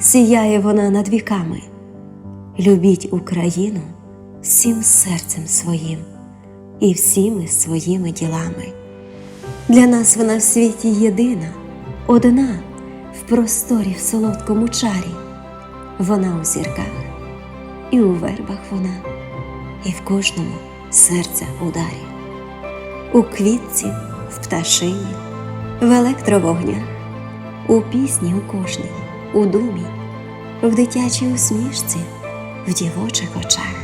сіяє вона над віками. Любіть Україну всім серцем своїм і всіми своїми ділами. Для нас вона в світі єдина, одна в просторі в солодкому чарі. Вона у зірках, і у вербах вона, і в кожному серця ударі, у квітці, в пташині, в електровогнях, у пісні у кожній, у думі, в дитячій усмішці, в дівочих очах,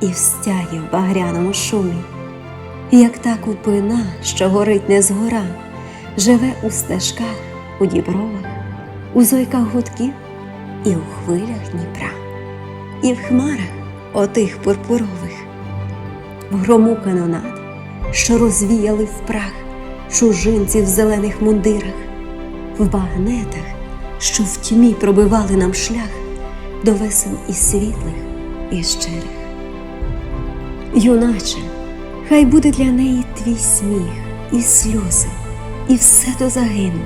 і в стягі в багряному шумі. Як та купина, що горить не згора, живе у стежках, у дібровах, у зойках гудків і у хвилях Дніпра, і в хмарах отих пурпурових, в грому канонад, що розвіяли в прах чужинців в зелених мундирах, в багнетах, що в тьмі пробивали нам шлях до весел і світлих, і щирих. Юначе, хай буде для неї твій сміх і сльози, і все до загину.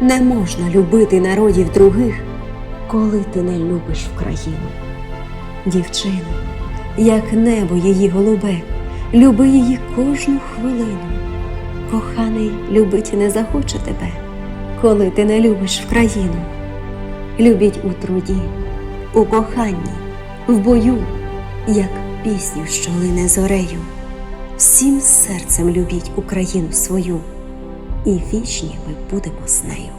Не можна любити народів других, коли ти не любиш в. Дівчину, як небо її голубе, люби її кожну хвилину. Коханий любить не захоче тебе, коли ти не любиш в країну. Любіть у труді, у коханні, в бою, як пісню, що лине зорею. Всім серцем любіть Україну свою, і вічні ми будемо з нею.